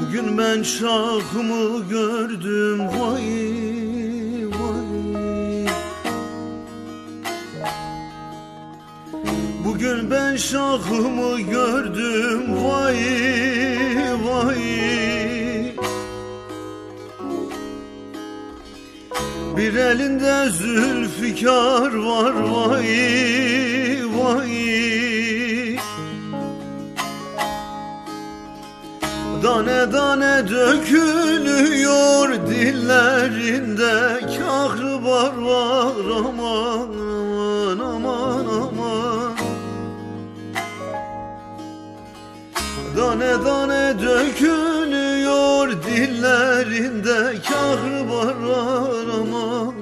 Bugün ben şahımı gördüm vay vay. Bugün ben şahımı gördüm vay vay. Bir elinde zülfikar var vay vay Dane dane dökülüyor dillerinde Kahrı var var aman aman aman Dane dane dökülüyor dillerinde Kahrı var var aman